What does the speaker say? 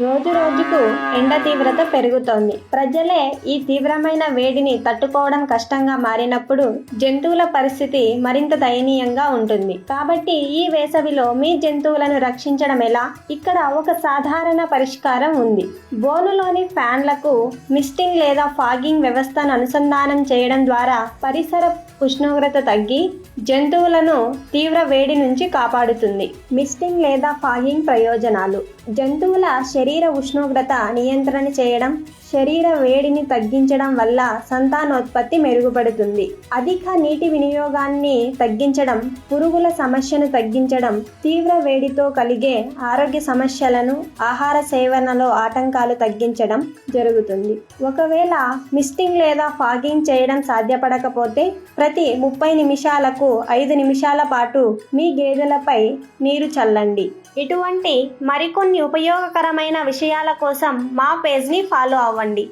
రోజు రోజుకు ఎండ తీవ్రత పెరుగుతోంది. ప్రజలే ఈ తీవ్రమైన వేడిని తట్టుకోవడం కష్టంగా మారినప్పుడు జంతువుల పరిస్థితి మరింత దయనీయంగా ఉంటుంది. కాబట్టి ఈ వేసవిలో మీ జంతువులను రక్షించడం ఎలా? ఇక్కడ ఒక సాధారణ పరిష్కారం ఉంది. బోనులోని ఫ్యాన్లకు మిస్టింగ్ లేదా ఫాగింగ్ వ్యవస్థను అనుసంధానం చేయడం ద్వారా పరిసర ఉష్ణోగ్రత తగ్గి జంతువులను తీవ్ర వేడి నుంచి కాపాడుతుంది. మిస్టింగ్ లేదా ఫాగింగ్ ప్రయోజనాలు. జంతువుల శరీర ఉష్ణోగ్రత నియంత్రణ చేయడం శరీర వేడిని తగ్గించడం వల్ల సంతానోత్పత్తి మెరుగుపడుతుంది. అధిక నీటి వినియోగాన్ని తగ్గించడం పురుగుల సమస్యను తగ్గించడం తీవ్ర వేడితో కలిగే ఆరోగ్య సమస్యలను ఆహార సేవనలో ఆటంకాలు తగ్గించడం జరుగుతుంది. ఒకవేళ మిస్టింగ్ లేదా ఫాగింగ్ చేయడం సాధ్యపడకపోతే ప్రతి ముప్పై నిమిషాలకు ఐదు నిమిషాల పాటు మీ గేదెలపై నీరు చల్లండి. ఇటువంటి మరికొన్ని ఉపయోగకరమైన విషయాల కోసం మా పేజ్ని ఫాలో అవ్వండి. చేసుకోవండి